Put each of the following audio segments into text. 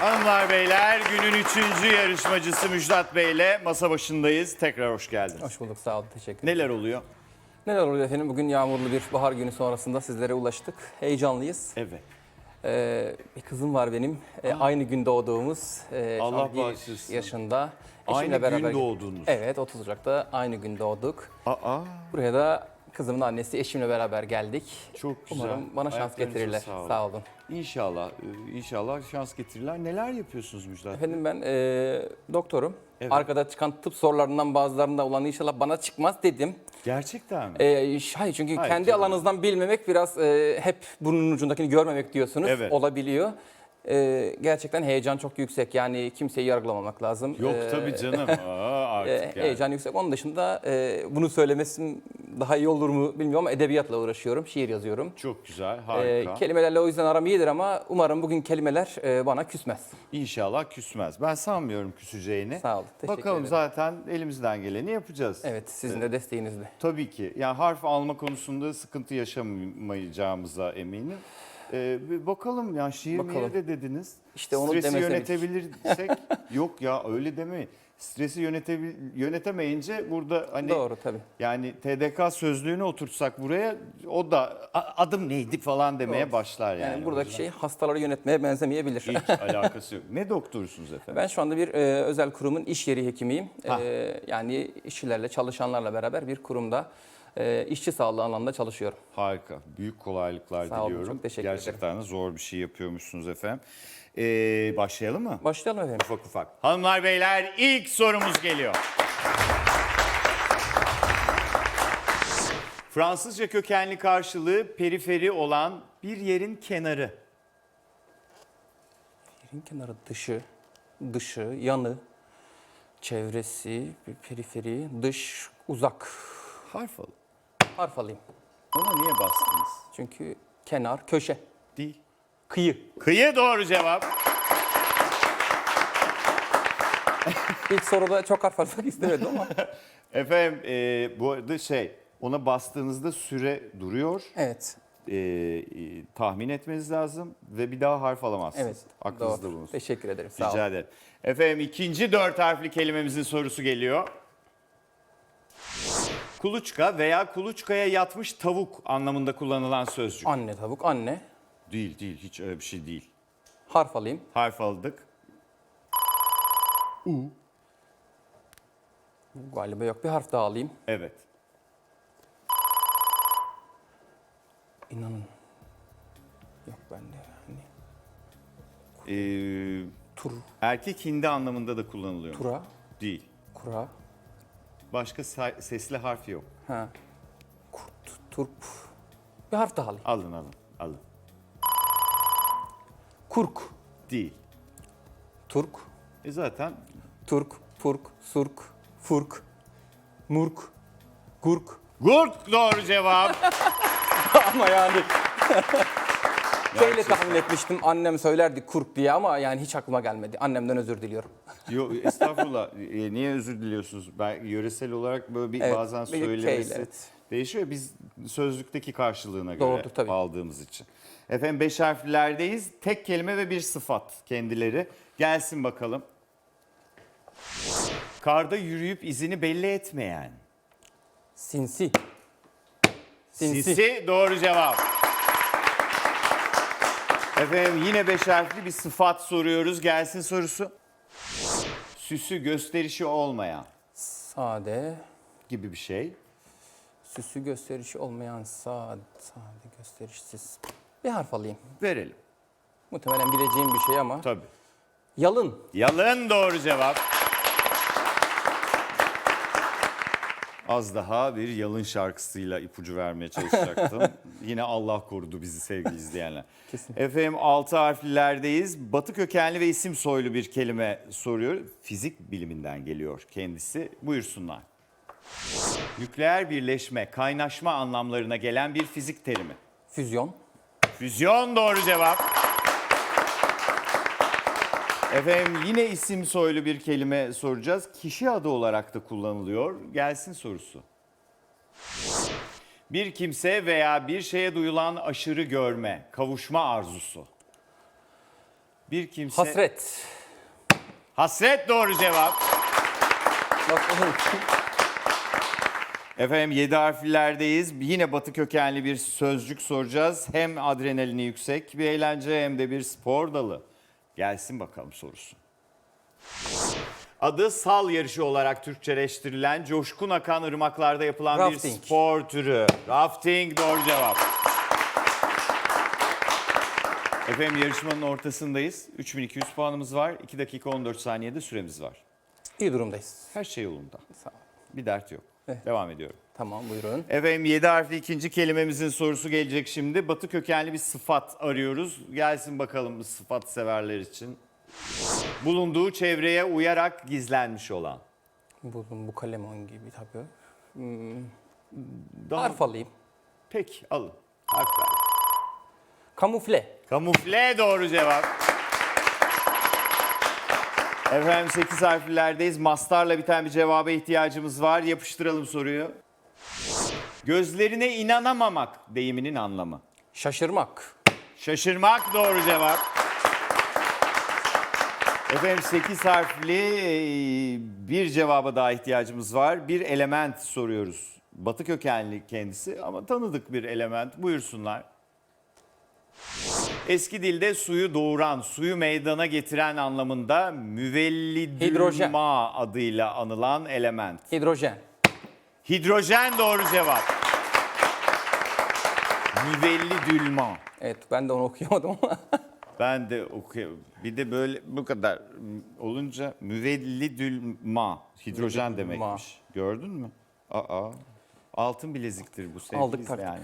Hanımlar beyler günün üçüncü yarışmacısı Müjdat Bey ile masa başındayız. Tekrar hoş geldiniz. Hoş bulduk sağ olun teşekkür ederim. Neler oluyor? Neler oluyor efendim? Bugün yağmurlu bir bahar günü sonrasında sizlere ulaştık. Heyecanlıyız. Evet. Ee, bir kızım var benim. Ee, aynı gün doğduğumuz. Ee, Allah 11 bağışlasın. yaşında. Aynı gün doğdunuz. Evet 30 Ocak'ta aynı gün doğduk. Aa, Buraya da kızımın annesi eşimle beraber geldik. çok güzel. Umarım bana şans Ayaklarınıza getirirler. sağlık. Sağ olun. İnşallah, e, inşallah şans getirirler. Neler yapıyorsunuz Müjdat Bey? Efendim ben e, doktorum. Evet. Arkada çıkan tıp sorularından bazılarında olan inşallah bana çıkmaz dedim. Gerçekten mi? Ş- hayır çünkü Hayır, kendi canım. alanınızdan bilmemek biraz e, hep burnun ucundakini görmemek diyorsunuz. Evet. Olabiliyor. Ee, gerçekten heyecan çok yüksek. Yani kimseyi yargılamamak lazım. Yok Ee, tabii canım. Aa, artık e, yani. Heyecan yüksek. Onun dışında e, bunu söylemesim daha iyi olur mu bilmiyorum ama edebiyatla uğraşıyorum. Şiir yazıyorum. Çok güzel, Ee, harika. kelimelerle o yüzden aram iyidir ama umarım bugün kelimeler e, bana küsmez. İnşallah küsmez. Ben sanmıyorum küseceğini. Sağ olun. Teşekkür Bakalım ederim. zaten elimizden geleni yapacağız. Evet sizin de desteğinizle. Tabii ki. Yani harf alma konusunda sıkıntı yaşamayacağımıza eminim. Ee, bir bakalım ya şiir Bakalım. de dediniz. İşte onu Stresi demeseydik. yönetebilirsek yok ya öyle demeyin. Stresi yönetebil yönetemeyince burada hani Doğru tabii. yani TDK sözlüğünü oturtsak buraya o da "A- adım neydi falan demeye Doğru. başlar yani. Yani buradaki şey hastaları yönetmeye benzemeyebilir. hiç alakası yok. Ne doktorsunuz efendim? Ben şu anda bir e, özel kurumun iş yeri hekimiyim. E, yani işçilerle, çalışanlarla beraber bir kurumda e, işçi sağlığı alanında çalışıyorum. Harika. Büyük kolaylıklar Sağ olun, diliyorum. çok teşekkür Gerçekten de zor bir şey yapıyormuşsunuz efendim. Ee, başlayalım mı? Başlayalım efendim. Ufak ufak. Hanımlar beyler ilk sorumuz geliyor. Fransızca kökenli karşılığı periferi olan bir yerin kenarı. Yerin kenarı dışı, dışı, yanı, çevresi, periferi, dış, uzak. Harf alın. Harf alayım. Ona niye bastınız? Çünkü kenar, köşe, Değil. kıyı. Kıyı doğru cevap. İlk soruda çok harf almak istemedim ama. Efendim e, bu arada şey ona bastığınızda süre duruyor. Evet, E, e, tahmin etmeniz lazım ve bir daha harf alamazsınız. evet. Aklınızda doğru. bulunsun. Teşekkür ederim. Sağ Rica olun. ederim. Efendim ikinci dört harfli kelimemizin sorusu geliyor. Kuluçka veya kuluçkaya yatmış tavuk anlamında kullanılan sözcük. Anne tavuk, anne. Değil değil hiç öyle bir şey değil. Harf alayım. Harf aldık. Galiba yok. Bir harf daha alayım. Evet. İnanın. Yok bende yani. Ee, Tur, erkek hindi anlamında da kullanılıyor. tura, Değil. kura. Başka sa- sesli harf yok. Ha. Kurt, turp. Bir harf daha alayım. Alın alın alın. Kurk. Değil. Turk. E zaten Turk, Purk, Surk, Furk, Murk, Gurk. Gurk doğru cevap. ama yani şeyle tahmin etmiştim. Annem söylerdi kurk diye ama yani hiç aklıma gelmedi. Annemden özür diliyorum. Yok estağfurullah. E, niye özür diliyorsunuz? Ben yöresel olarak böyle bir Evet, bazen bir söylemesi evet. değişiyor. Biz sözlükteki karşılığına göre Doğrudur, tabii. aldığımız için. Efendim beş harflerdeyiz. Tek kelime ve bir sıfat kendileri. Gelsin bakalım. Karda yürüyüp izini belli etmeyen. Sinsi. Sinsi. Sinsi doğru cevap. Efendim yine beş harfli bir sıfat soruyoruz. Gelsin sorusu. Süsü gösterişi olmayan Sade. gibi bir şey. Süsü gösterişi olmayan sade, sade gösterişsiz. Bir harf alayım. Verelim. Muhtemelen bileceğim bir şey ama. Tabii. Yalın. Yalın doğru cevap. Az daha bir yalın şarkısıyla ipucu vermeye çalışacaktım. Yine Allah korudu bizi sevgili izleyenler. Kesin. Efendim altı harflilerdeyiz. Batı kökenli ve isim soylu bir kelime soruyor. Fizik biliminden geliyor kendisi. Buyursunlar. Nükleer birleşme, kaynaşma anlamlarına gelen bir fizik terimi. Füzyon. Füzyon doğru cevap. Efendim yine isim soylu bir kelime soracağız. Kişi adı olarak da kullanılıyor. Gelsin sorusu. Bir kimse veya bir şeye duyulan aşırı görme, kavuşma arzusu. Bir kimse... Hasret. Hasret doğru cevap. Efendim 7 harflerdeyiz. Yine batı kökenli bir sözcük soracağız. Hem adrenalini yüksek bir eğlence hem de bir spor dalı. Gelsin bakalım sorusu. Adı sal yarışı olarak Türkçeleştirilen coşkun akan ırmaklarda yapılan bir Rafting. spor türü. Rafting doğru cevap. Efendim yarışmanın ortasındayız. 3200 puanımız var. 2 dakika 14 saniyede süremiz var. İyi durumdayız. Her şey yolunda. Sağ ol. Bir dert yok. Evet. Devam ediyorum. Tamam buyurun. Efendim 7 harfli ikinci kelimemizin sorusu gelecek şimdi. Batı kökenli bir sıfat arıyoruz. Gelsin bakalım bu sıfat severler için. Bulunduğu çevreye uyarak gizlenmiş olan. Bu, bu kalemon gibi tabii. Daha... Harf alayım. Peki alın. Harfler. Kamufle. Kamufle doğru cevap. Efendim 8 harflerdeyiz. Mastarla biten bir cevaba ihtiyacımız var. Yapıştıralım soruyu. Gözlerine inanamamak deyiminin anlamı. Şaşırmak. Şaşırmak doğru cevap. Efendim 8 harfli e, bir cevaba daha ihtiyacımız var. Bir element soruyoruz. Batı kökenli kendisi ama tanıdık bir element. Buyursunlar. Eski dilde suyu doğuran, suyu meydana getiren anlamında müvellidülma Hidrojen. adıyla anılan element. Hidrojen. Hidrojen doğru cevap. Müvellidülma. Evet ben de onu okuyamadım ama. Ben de okuyayım. Bir de böyle bu kadar olunca müvellidülma. Hidrojen Müvellidülma. demekmiş. Gördün mü? Aa. Altın bileziktir bu sevgili Aldık, taktık. yani.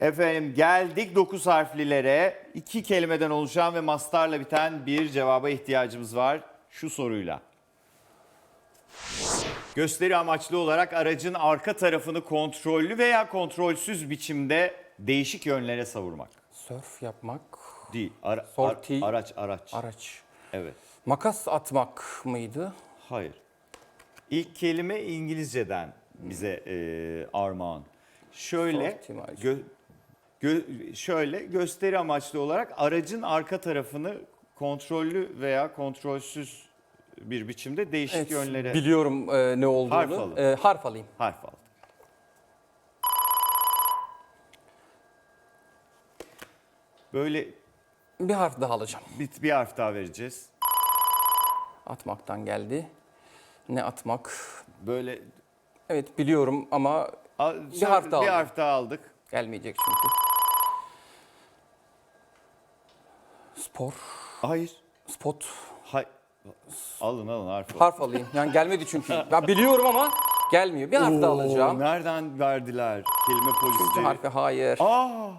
Efendim geldik 9 harflilere. iki kelimeden oluşan ve mastarla biten bir cevaba ihtiyacımız var. Şu soruyla. Gösteri amaçlı olarak aracın arka tarafını kontrollü veya kontrolsüz biçimde değişik yönlere savurmak. Surf yapmak. Değil. Ara- Sorti. ar- araç, araç. Araç. Evet. Makas atmak mıydı? Hayır. İlk kelime İngilizceden bize e, armağan. Şöyle gö- gö- şöyle gösteri amaçlı olarak aracın arka tarafını kontrollü veya kontrolsüz bir biçimde değişik Evet, yönlere biliyorum e, ne olduğunu. Harf alın. E, harf alayım. harf aldık. Böyle Bir harf daha alacağım. bir, bir harf daha vereceğiz. Atmaktan geldi. Ne atmak? Böyle Evet biliyorum ama A- Bir harf daha bir aldım. harf daha aldık. gelmeyecek çünkü. Spor, Hayır. spot. Hay alın alın harf. alın. Harf alayım. Yani gelmedi çünkü. Ben biliyorum ama gelmiyor. Bir harf daha Oo, alacağım. Nereden verdiler kelime polisleri? Harfi hayır. Aa,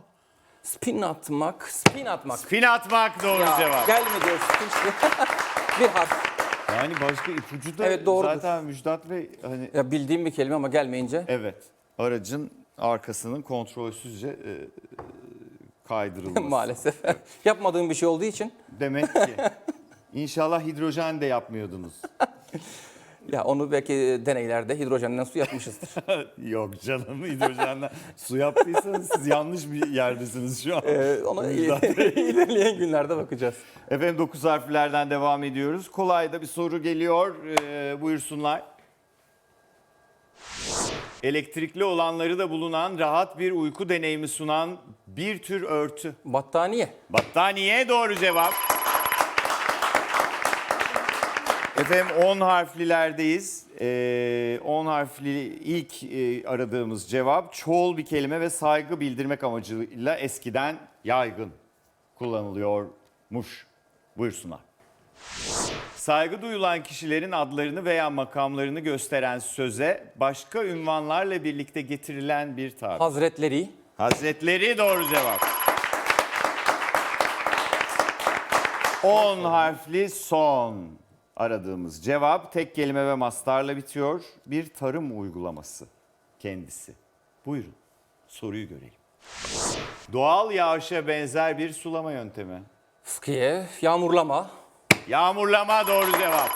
Spin atmak, spin atmak. spin atmak doğru Ya, cevap. Gelmedi o spin. bir harf. Yani başka ipucu da Evet, doğrudur. zaten Müjdat Bey hani Ya bildiğim bir kelime ama gelmeyince. evet aracın arkasının kontrolsüzce e, kaydırılması. Maalesef. Yapmadığım bir şey olduğu için. Demek ki İnşallah hidrojen de yapmıyordunuz. Ya onu belki deneylerde hidrojenden su yapmışızdır. Yok canım hidrojenden su yaptıysanız siz yanlış bir yerdesiniz şu an. Ee, ona ilerleyen günlerde bakacağız. Efendim 9 harflerden devam ediyoruz. Kolay da bir soru geliyor. Ee, buyursunlar. Elektrikli olanları da bulunan rahat bir uyku deneyimi sunan bir tür örtü. Battaniye. Battaniye doğru cevap. Efendim 10 harflilerdeyiz. Ee, 10 harfli ilk e, aradığımız cevap çoğul bir kelime ve saygı bildirmek amacıyla eskiden yaygın kullanılıyormuş. Buyursunlar. Saygı duyulan kişilerin adlarını veya makamlarını gösteren söze başka ünvanlarla birlikte getirilen bir tabir. Hazretleri. Hazretleri doğru cevap. 10 harfli son aradığımız cevap tek kelime ve mastarla bitiyor. Bir tarım uygulaması kendisi. Buyurun soruyu görelim. Doğal yağışa benzer bir sulama yöntemi. Fıskiye. Yağmurlama. Yağmurlama doğru cevap.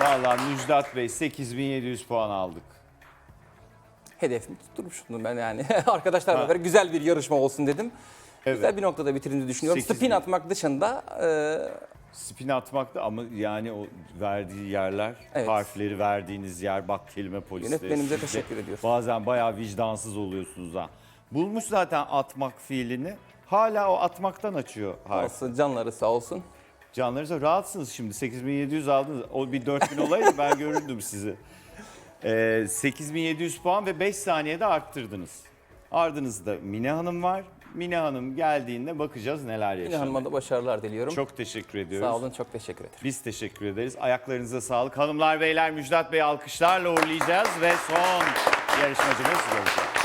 Vallahi Müjdat Bey 8700 puan aldık. Hedefimi tutturmuştum ben yani. Arkadaşlarla beraber güzel bir yarışma olsun dedim. Evet. Güzel bir noktada bitirdiğinizi düşünüyorum. Sekiz Spin bin. atmak dışında e, Spin atmakta ama yani o verdiği yerler, Evet. harfleri verdiğiniz yer, bak kelime polisleri. Yönetmenimize sizce teşekkür ediyoruz. Bazen bayağı vicdansız oluyorsunuz ha. Bulmuş zaten atmak fiilini. Hala o atmaktan açıyor harf. olsun, canları sağ olsun. Canlarınıza rahatsınız şimdi. 8700 aldınız. O bir 4000 olaydı ben görürdüm sizi. Ee, 8700 puan ve 5 saniyede arttırdınız. Ardınızda Mine Hanım var. Mine Hanım geldiğinde bakacağız neler yaşanıyor. hanıma da başarılar diliyorum. Çok teşekkür ediyoruz. sağ olun, çok teşekkür ederim. Biz teşekkür ederiz. Ayaklarınıza sağlık. Hanımlar beyler Müjdat Bey alkışlarla uğurlayacağız ve son yarışmacımız olacak.